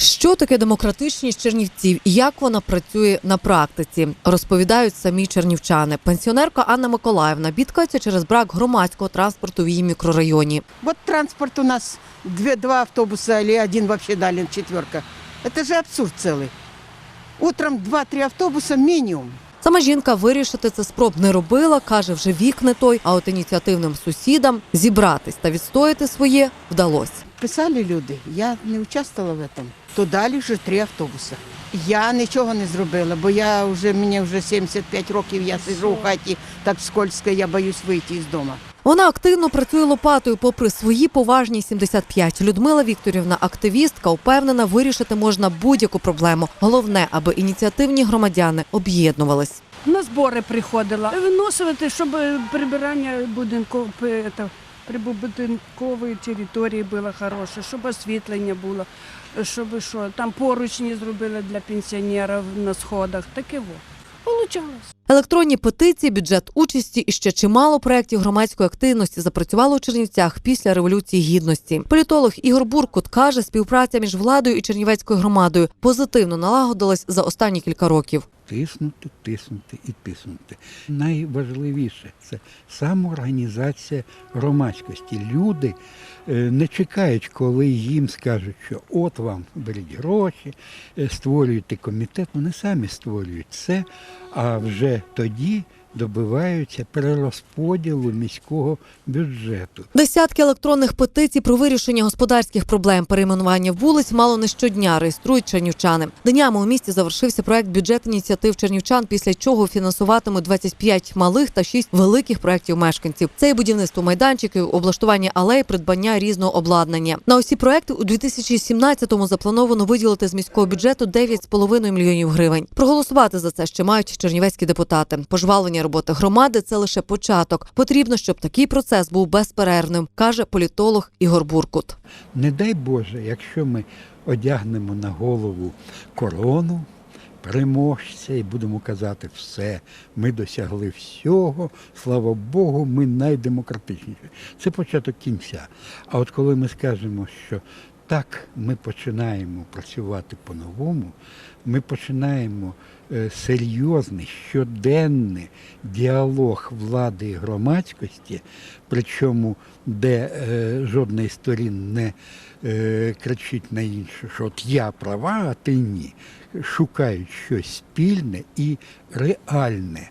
Що таке демократичність чернівців і як вона працює на практиці, розповідають самі чернівчани. Пенсіонерка Анна Миколаївна бідкається через брак громадського транспорту в її мікрорайоні. Вот транспорт у нас две, два автобуса или один вообще дали четверка. Это же абсурд целый. Утром два-три автобуса минимум. Сама жінка вирішити це спроб не робила, каже, вже вік не той. А от ініціативним сусідам зібратись та відстояти своє вдалося. Писали люди, я не участвувала в этом. То дали вже три автобуса. Я нічого не зробила, бо я вже мені вже 75 років, я сиджу в хаті так скользко, я боюсь вийти із дому. Вона активно працює лопатою, попри свої поважні 75. Людмила Вікторівна, активістка, упевнена, вирішити можна будь-яку проблему. Головне, аби ініціативні громадяни об'єднувались. На збори приходила. Виносити, щоб прибирання будинку прибудинкової території було хороше, щоб освітлення було, щоб що там поручні зробили для пенсіонерів на сходах. Таке во. Получалось. Електронні петиції, бюджет участі і ще чимало проєктів громадської активності запрацювало у Чернівцях після революції гідності. Політолог Ігор Буркут каже, співпраця між владою і чернівецькою громадою позитивно налагодилась за останні кілька років. тиснути, тиснути і тиснути. Найважливіше це самоорганізація громадськості. Люди е, не чекають, коли їм скажуть, що от вам беріть гроші, е, створюйте комітет. Вони самі створюють це, а вже тоді добиваються перерозподілу міського бюджету. Десятки електронних петицій про вирішення господарських проблем, перейменування вулиць мало не щодня реєструють чернівчани. Днями у місті завершився проект бюджет ініціатив чернівчан, після чого фінансуватимуть 25 малих та 6 великих проєктів мешканців. Це і будівництво майданчиків, облаштування алей, придбання різного обладнання. На усі проекти у 2017-му заплановано виділити з міського бюджету 9,5 мільйонів гривень. Проголосувати за це ще мають чернівецькі депутати. Пожвалення роботи громади це лише початок. Потрібно, щоб такий процес був безперервним, каже політолог Ігор Буркут. Не дай Боже, якщо ми одягнемо на голову корону переможця і будемо казати все, ми досягли всього, слава Богу, ми найдемократичніші. Це початок кінця. А от коли ми скажемо, що так ми починаємо працювати по-новому, ми починаємо е, серйозний щоденний діалог влади і громадськості, причому де е, жодна із сторін не е, кричить на іншу, що от я права, а ти ні. Шукають щось спільне і реальне.